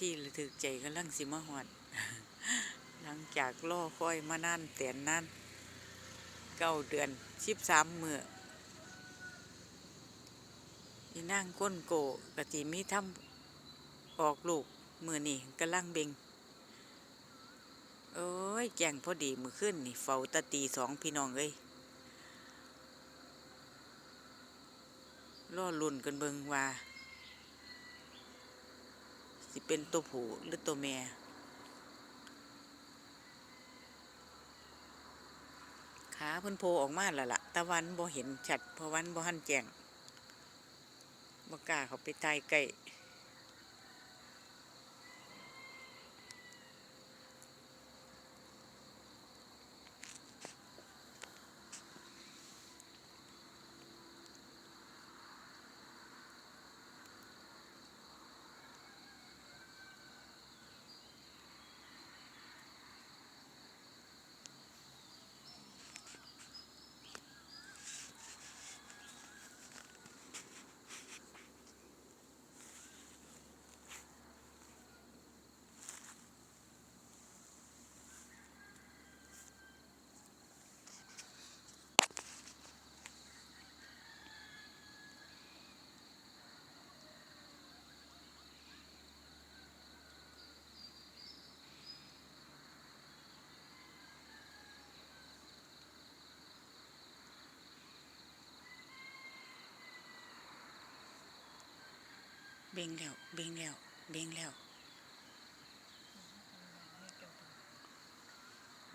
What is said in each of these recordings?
ที่ระทึกใจกำลังสิมาหอด หลังจากล่อค่อยมานานแตนนานเก้าเดือนสิบสามมืออีนั่งก้นโกกะติมีทำออกลูกมือนี่กำลังเบงโอ้ยแจงพอดีมือขึ้นนี่เฝ้าตะตีสองพี่น้องเอ้ยล่อลุ่นกันเบิงว่า สิเป็นตัวผู้หรือตัวแม่ขาเพิ่นโพออกมาแล้วล่ะตะวันบ่เห็นชัดเพราะวันบ่หันแจ้งบ่กล้าเขาไปตายไก เบ่งแล้ว เบ่งแล้ว เบ่งแล้ว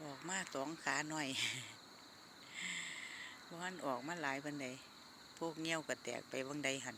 ออกมาสองขาหน่อยว่านออกมาหลายบันไดพวกเงี้ยวก็แตกไปบังใดหัน